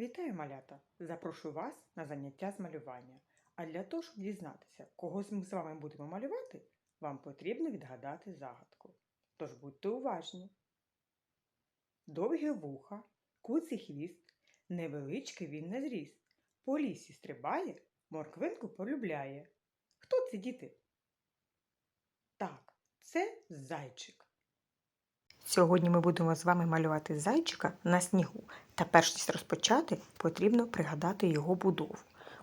Вітаю, малята! Запрошую вас на заняття з малювання. А для того, щоб дізнатися, кого ми з вами будемо малювати, вам потрібно відгадати загадку. Тож будьте уважні. Довгі вуха, куций хвіст, невеличкий він не зріс. По лісі стрибає, морквинку полюбляє. Хто це діти? Так, це зайчик. Сьогодні ми будемо з вами малювати зайчика на снігу. Та перш ніж розпочати, потрібно пригадати його будову.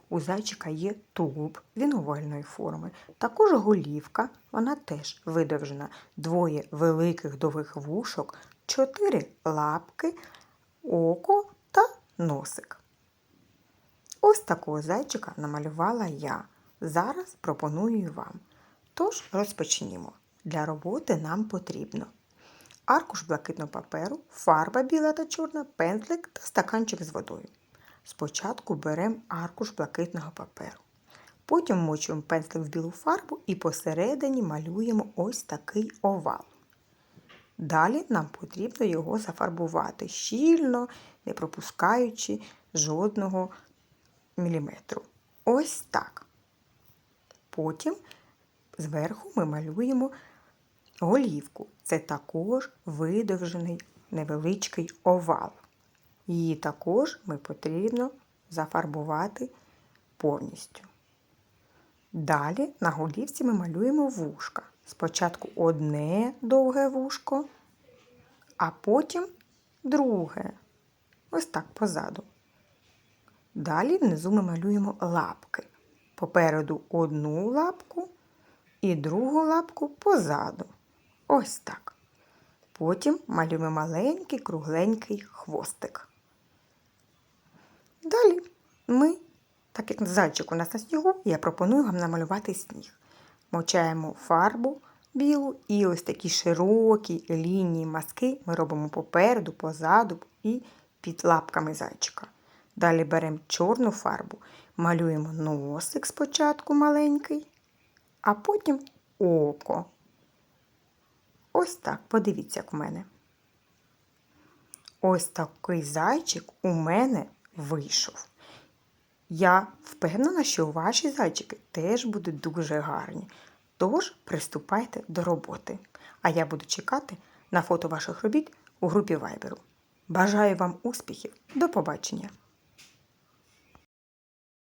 У зайчика є тулуб, він овальної форми, також голівка, вона теж видовжена, двоє великих довгих вушок, чотири лапки, око та носик. Ось такого зайчика намалювала я. Зараз пропоную вам. Тож розпочнімо. Для роботи нам потрібно аркуш блакитного паперу, фарба біла та чорна, пензлик та стаканчик з водою. Спочатку беремо аркуш блакитного паперу. Потім мочуємо пензлик в білу фарбу і посередині малюємо ось такий овал. Далі нам потрібно його зафарбувати щільно, не пропускаючи жодного міліметру. Ось так. Потім зверху ми малюємо голівку. Це також видовжений невеличкий овал. Її також ми потрібно зафарбувати повністю. Далі на голівці ми малюємо вушка. Спочатку одне довге вушко, а потім друге. Ось так позаду. Далі внизу ми малюємо лапки. Попереду одну лапку і другу лапку позаду. Ось так. Потім малюємо маленький кругленький хвостик. Далі ми, так як зайчик у нас на снігу, я пропоную вам намалювати сніг. Мочаємо фарбу білу і ось такі широкі лінії маски ми робимо попереду, позаду і під лапками зайчика. Далі беремо чорну фарбу, малюємо носик спочатку маленький, а потім око. Ось так, подивіться, як в мене. Ось такий зайчик у мене вийшов. Я впевнена, що ваші зайчики теж будуть дуже гарні. Тож приступайте до роботи. А я буду чекати на фото ваших робіт у групі Вайберу. Бажаю вам успіхів! До побачення!